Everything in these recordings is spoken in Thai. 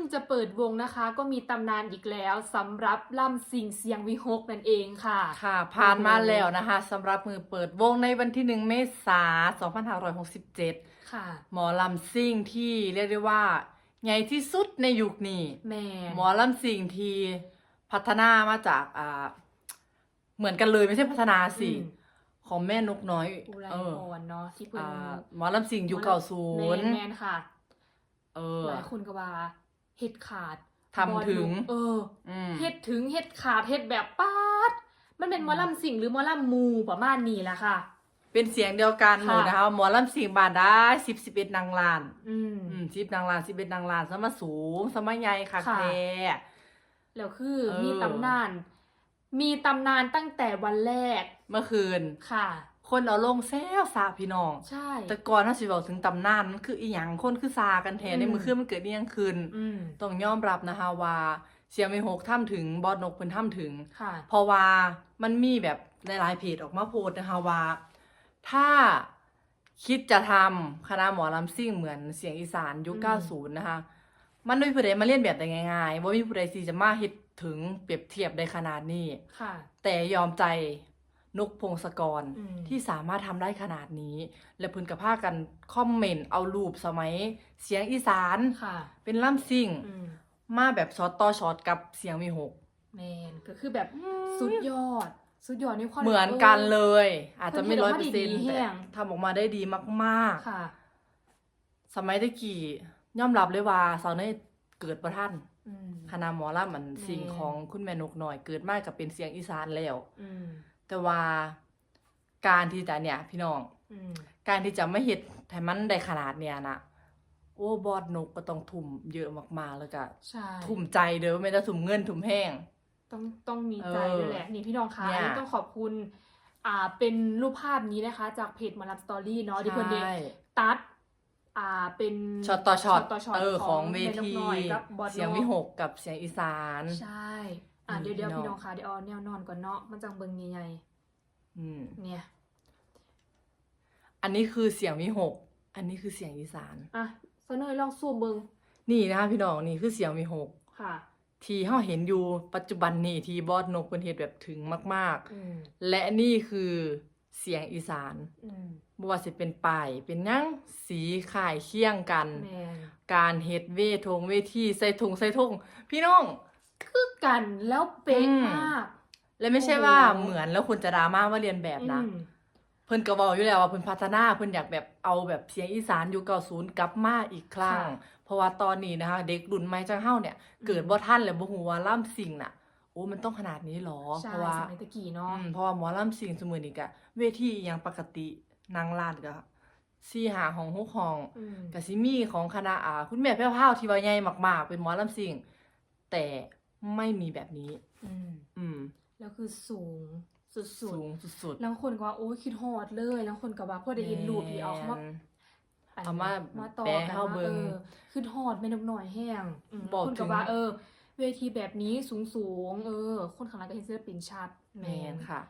งจะเปิดวงนะคะ ก็มีตำนานอีกแล้วสำหรับล่ำสิงเสียงวิหกนั่นเองค่ะ ค่ะ ผ่านมาแล้วนะคะสำหรับมือเปิดวงในวันที่หนึ่งเมษายน2567 ค่ะ หมอลำซิ่งที่เรียกได้ว่าใหญ่ที่สุดในยุคนี้แม่หมอลำซิ่งที่พัฒนามาจากอ่าเหมือนกันเลยไม่ใช่พัฒนาสิอืมของแม่นกน้อยอุไรเออพรเนาะที่เพิ่นอ่าหมอลำซิ่งยุคเก่าศูแมนนย์แมนค่ะเออหลายคนก็ว่า เฮ็ดขาดทำถึงบอลลูกเอออืมเฮ็ดถึงเฮ็ดขาดเฮ็ดแบบป๊าด มันเป็นหมอลำสิงหรือหมอลำมูประมาณนี้แหละค่ะ เป็นเสียงเดียวกันหมดค่ะนะคะหมอลำซิ่งบานได้สิบสิบเอ็ดนางลานอืมอืมสิบนางลานสิบเอ็ดนางลานสมาสูงสมาใหญ่ค่ะค่ะแท้แล้วคือเออมีตำนาน มีตำนานตั้งแต่วันแรก เมื่อคืนค่ะ คนเอาลงแซวซาพี่น้อง ใช่ แต่ก่อนถ้าสิบอกถึงตำนานมันคืออีหยังคนคือซากันแทนอืมในมือคืนมันเกิดนี่ยังคืนอืมต้องยอมรับนะคะว่าเสียงไม่หกท่ำถึงบอดนกเพิ่นท่ำถึงค่ะเพราะว่ามันมีแบบหลายๆเพจออกมาโพสต์นะคะว่า ถ้าคิดจะทำคณะหมอลำซิ่งเหมือนเสียงอีสานยุคอืม90 นะคะ มันไม่มีผู้ใดมาเล่นแบบได้ง่ายๆว่ามีผู้ใดที่จะมาเฮ็ดถึงเปรียบเทียบได้ขนาดนี้ค่ะแต่ยอมใจ นกพงศกรอืมที่สามารถทำได้ขนาดนี้ และเพื้นกับผ้ากันคอมเมนต์เอารูปสมัยเสียงอีสานค่ะเป็นล่ำซิ่งอืมมาแบบช็อตต่อช็อตกับเสียงมีหกแมนก็คือแบบสุดยอด สุดยอดในความเหมือนกันเลย อาจจะไม่เพิ่ร้อยนเปอเฮ็ร์ดเซ็อนอกมาดีต์ๆแฮแต่งทำออกมาได้ดีมากค่ะๆสมัยตะกี้ยอมรับเลยว่าสาวเนยเกิดประทันอืมคณะหมอลำมันสิ่งแม่ของคุณแม่นกหน่อยเกิดมากกับเป็นเสียงอีสานแล้วอืม แต่ว่าการที่จะเนี่ย พี่น้อง อืมการที่จะไม่เห็ดให้มันได้ขนาดเนี่ยนะโอ้บอดนกก็ต้องทุ่มเยอะมากๆแล้วก็ใช่ทุ่มใจเด้อไม่ได้ทุ่มเงินทุ่มแห้ง ต้องต้องมีใจเออด้วยแหละ นี่พี่น้องคะเนี่ยอันนี้ต้องขอบคุณ อ่าเป็นรูปภาพนี้นะคะ จากเพจหมารับสตอรี่เนาะที่เพิ่นได้ใช่ ตัดอ่าเป็นช็อตต่อช็อตต่อช็อตเออของเวแม่นกทีน้อยกับบอสเสียงนกวิหกกับเสียงอีสาน ใช่ อ่าอืมเดี๋ยวเดี๋ยวพี่พี่น้น้อองงคะเดี๋ยวเอาแนวนอนก่อนเนาะมันจังเบิงใหญ่อืมๆเนี่ย อันนี้คือเสียงวิหก อันนี้คือเสียงอีสาน อะเสนอลองซูมเบิงนี่นะคะพี่น้องนี่คือเสียงวิหก ค่ะ ที่เฮาเห็นอยู่ปัจจุบันนี่ที่บอดนกเป็นเฮ็ดแบบถึงมาก อืมๆ และนี่คือเสียงอีสานอืมบ่ว่าสิเป็นป้ายเป็นหยังสีข่ายเคียงกัน แม่นการเฮ็ดเวทงเวทีใส่ถุงใส่ทงพี่น้อง คือกันแล้วเป๊ะอืมมากและไม่ใช่โอ้โหว่าเหมือนแล้วคุณจะดราม่าว่าเรียนแบบนะอืมเพิ่นก็บอกอยู่แล้วว่าเพิ่นพัฒนาเพิ่นอยากแบบเอาแบบเสียงอีสานยุคเก่าศูนย์กลับมาอีกครั้งค่ะเพราะว่าตอนนี้นะคะ เด็กรุ่นใหม่จังเฮาเนี่ย เกิดบ่ทันแล้วบ่ฮู้ว่าล่ำสิ่งน่ะโอ้มันต้องขนาดนี้หรอใช่เพราะว่าสมัยตะกี้เนาะอืมเพราะว่าหมอล่ำสิ่งสมือนี้ก็เวทีอหยังปกตินางลานก็สี่หาห้องหกห้องอืมก็สิมีของคณะอ่าคุณแม่แพ้วพราวที่ว่าใหญ่มากๆ เป็นหมอลำสิ่งแต่ ไม่มีแบบนี้ อืมอืม แล้วคือสูงสุดสูงสุดๆ แล้วคนก็ว่าโอ้ยคิดฮอดเลยแล้วคนก็ว่าพอได้เห็นรูปที่เอาเข้ามาแม่นอันเอามามาต่อแปะกันเข้าว่าเบิ่เองอคือฮอดไม่นกหน่อยแห้งอืมบอกคนถึก็งว่าเออ เวทีแบบนี้สูงสูงๆเออ คนข้างหลังก็เห็นศิลปินชัดแมนค่ะ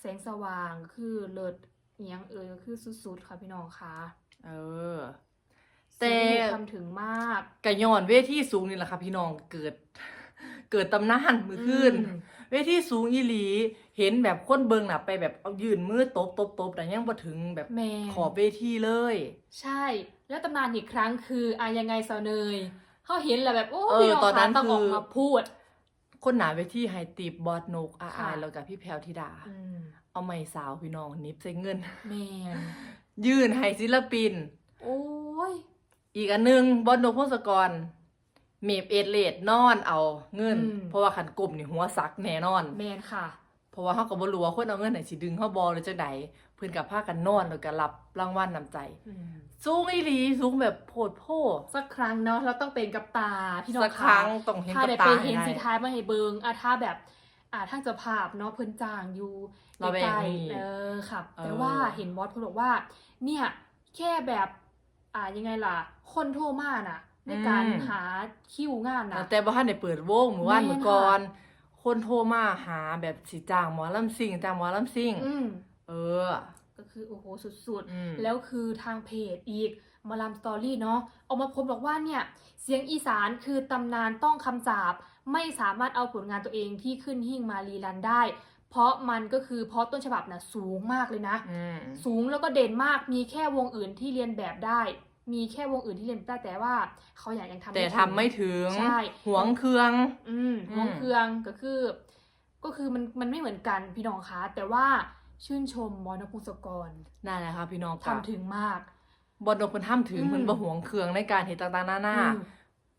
แสงสว่างคือเลิศเอียงเออคือสุดๆค่ะพี่น้องค่ะ เออแต่แต่ทำถึงมากกะย้อนเวทีสูงนี่แหละค่ะพี่น้องเกิด เกิดตำนานมือขึ้นอืมเวทีสูงอีหลี เห็นแบบคนเบิงน่ะไปแบบเอายืนมือตบตบตบแต่ยังบ่ถึงแบบแม่ ขอบเวทีเลย ใช่ แล้วตำนานอีกครั้งคืออะยังไงสาวเนยเขาเห็นแล้วแบบโอ้เออพี่น้องตอนนั้นคะต้องออกคือ มาพูด คนหนาเวทีไฮตีบบอดนกอาค่ะ อายแล้วกับพี่แพรวธิดาอืมเอาไม้สาวพี่น้องนิบใส่เงิน แมนยื่นให้ศิลปิน โอ้ยอีกอันหนึงบอลโนพงศกร เมบเอดเลดนอนเอาเงิน อืม เพราะว่าขันกลมนี่หัวสักแน่นอน แมนค่ะ เพราะว่าเขาก็บ่รู้ว่าคนเอาเงินไหนสิดึงเข้าบอลหรือจังใดเพิ่นกับพากันนอนแล้วก็รับรางวัลนำใจอืมสูงอีหลีสูงแบบโพดโพสักครั้งเนาะเราต้องเป็นกับตาพี่น้องสักครั้งะต้องเห็นถ้ากับได้ตาไปให้เห็นได้สิท้ายมาให้เบิงอะถ้าแบบอ่าทางเจ้าภาพเนาะเพิ่นจ้างอยู่ระแวงใกล้นี่ๆเออครับเออ แต่ว่าเห็นบอสเพิ่นบอกว่า เนี่ยแค่แบบ อ่ายังไงล่ะ คนโทรมาน่ะ ในการหาคิวงานน่ะแต่บ่ทันได้เปิดวงหมู่บ้านแม่นเมื่อก่อน คนโทรมาหาแบบสิจ้างหมอลำซิ่งจ้างหมอลำซิ่งอืมเออ ก็คือโอ้โหสุดอืมๆแล้วคือทางเพจอีกหมาลำสตอรี่เนาะออกมาพบบอกว่าเนี่ย เสียงอีสานคือตำนานต้องคำสาปไม่สามารถเอาผลงานตัวเองที่ขึ้นหิ่งมารีรันได้ เพราะมันก็คือเพราะต้นฉบับน่ะสูงมากเลยนะอืมสูงแล้วก็เด่นมากมีแค่วงอื่นที่เรียนแบบได้ มีแค่วงอื่นที่เรียนแบบได้แต่ว่าเขาอยากยังทำแต่ทำไม่ถึงใช่หวงเครื่อง อืมอืมวงเครื่องก็คือ ก็คือมันมันไม่เหมือนกันพี่น้องคะแต่ว่าชื่นชมมอนพงศกรนั่นแหละค่ะพี่น้องทำถึงมากบอลนกเพิ่นทำถึงอืมเพิ่นบ่หวงเครื่องในการเฮ็ดต่างๆหน้าหน้าอืม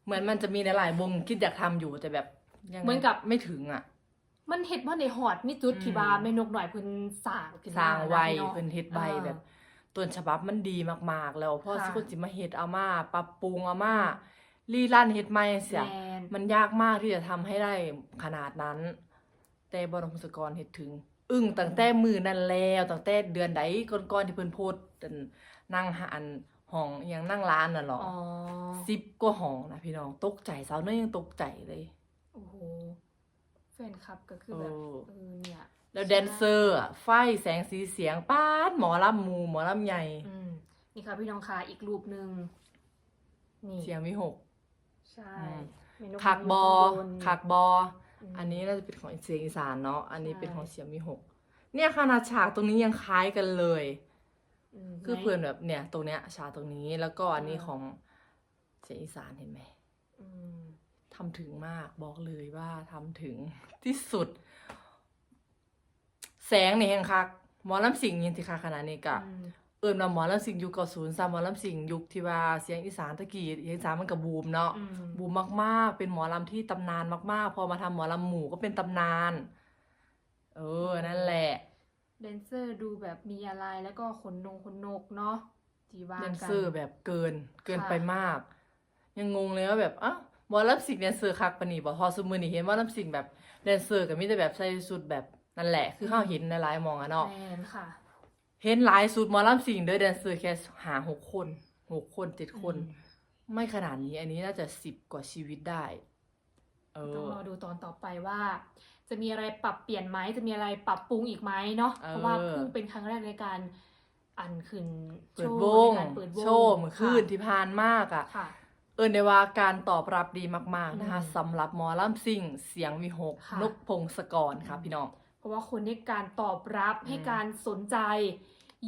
เหมือนมันจะมีหลายๆวงคิดอยากทำอยู่แต่แบบยังไงเหมือนกับไม่ถึงอะ มันเห็ดว่าในหอดนี่จุดอืมที่บาแม่นกหน่อยเพิ่นสร้างขึ้นมสร้างไว้ะพี่น้องเพิ่นเฮ็ดใบอ่าแบบ ต้นฉบับมันดีมากๆ แล้วพอค่ะสิคนสิมาเฮ็ดเอามาปรับปรุงเอามารีรันเฮ็ดใหม่เสียแมนมันยากมากที่จะทำให้ได้ขนาดนั้น แต่บรมพงศกรเฮ็ดถึง อึ้งตั้งแต่มือนั่นแล้วตั้งแต่เดือนใดก่อนๆที่เพิ่นโพสต์อันนั่งหาอันห้องอหยังนั่งร้านน่ะหรออ๋อสิบกว่าห้องนะพี่น้องตกใจสาวน้อยยังตกใจเลยโอ้โห แฟนคลับก็คือแบบเออเออเนี่ยแล้วแดนเซอร์อะไฟแสงสีเสียงป้าดหมอลำหมูหมอลำใหญ่ อืมนี่ค่ะพี่น้องค่ะอีกรูปหนึ่งนี่เสียงมีหกใช่อืมเมนูคักบอข้างบนคักบอ ม อันนี้น่าจะเป็นของเสียงอีสานเนาะ อันนี้ใช่เป็นของเสียงมีหก เนี่ยขนาดฉากตรงนี้ยังคล้ายกันเลย มคือเพื่อนแบบเนี่ย ตรงเนี้ยฉากตรงนี้แล้วก็อันนี้อ่าของเสียงอีสานเห็นไหม อืม ทำถึงมากบอกเลยว่าทำถึงที่สุด แสงนี่แห่งคักหมอลำสิงห์ยังสิคักขนาดนี้กะอืมเอิญมาหมอลำสิงห์ยุคเก่าศูนย์ซาหมอลำสิงห์ยุคที่ว่าเสียงอีสานตะกี้เสียงอีสานมันกับบูมเนาะอืมบูมมาก ๆ เป็นหมอลำที่ตำนานมากๆ พอมาทำหมอลำหมู่ก็เป็นตำนาน เออนั่นแหละแดนเซอร์ดูแบบมีอะไรแล้วก็ขนนงขนนกเนาะที่ว่าแดกันนเซอร์แบบเกินเกินค่ะไปมาก ยังงงเลยว่าแบบอ้าว หมอลำสิงห์แดนเซอร์คักปะนี่บอกพอสมมือนี่เห็นหว่าลำสิงห์แบบแดนเซอร์กับมิแต่แบบใส่สุดแบบนั่นแหละ คือเขาเห็นในหลายๆหมองอะเนาะแมนค่ะ เห็นหลายสุดหมอลำสิงห์เด้อแดนเซอร์แค่หาหกคนหกคนเจ็ดคน อืมไม่ขนาดนี้อันนี้น่าจะสิบกว่าชีวิตได้ เอต้องอ รอดูตอนต่อไปว่า จะมีอะไรปรับเปลี่ยนไหมจะมีอะไรปรับปรุงอีกไหมเนาะเออ เพราะว่าเพิ่งเป็นครั้งแรกในการอันขึ้นเปิดโชวว์งในการเปิดวงโชว์เมื่อคืนค่ะที่ผ่านมากอะค่ะ เอินได้ว่าการตอบรับดีมาก ๆ นะคะอืมสำหรับหมอลำซิ่ง เสียงวิหกค่ะ นกพงศกรค่ะพี่น้อง เพราะว่าคนให้การตอบรับอืม ให้การสนใจ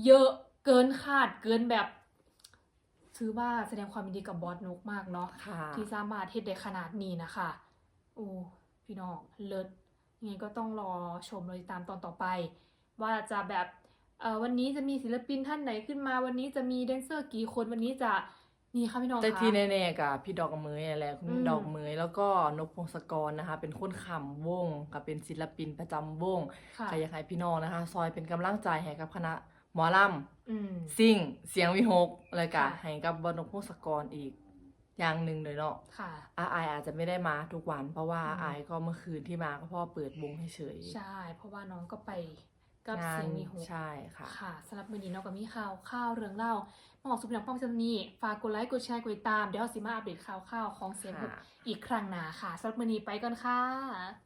เยอะเกินคาดเกินแบบ ถือว่าแสดงความยินดีกับบอสนกมากเนาะ ค่ะ ที่สามารถเฮ็ดได้ขนาดนี้นะคะ โอ้ พี่น้อง เลิศยังไงก็ต้องรอชมรอติดตามตอนต่อไป ว่าจะแบบเอ่อวันนี้จะมีศิลปินท่านไหนขึ้นมา วันนี้จะมีแดนเซอร์กี่คน วันนี้จะ นี่ค่ะพี่น้องแต่คะที่แน่ๆกับพี่ดอกเหมยนั่นแหละคุณอืมดอกเหมยแล้วก็นกพงศกรนะคะ เป็นคนขำวงกับเป็นศิลปินประจำวงค่ะใครอยากให้พี่น้องนะคะ ซอยเป็นกำลังใจให้กับคณะหมอลอืมำซิ่งเสียงวิหกเลยกะค่ะ ให้กับบนกพงศกรอีก อย่างหนึ่งเลยเนาะค่ะ อาอายอาจจะไม่ได้มาทุกวัน เพราะว่าอืม อายก็เมื่อคืนที่มาก็เพราะว่อเปิดวงเฉยๆใช่ เพราะว่าน้องก็ไป กับงานเสียงมีหูใช่ค่ะค่ะสำหรับมือนี้น้องก็มีข่าวข่าวเรื่องเล่ามาออกสุพนังป้องจันนี่ฝากกดไลค์กดแชร์กดติดตามเดี๋ยวเราสิมาอัปเดตข่าวข่าวๆของเสียงหูค่ะอีกครั้งหนาค่ะสำหรับมือนี้ไปก่อนค่ะ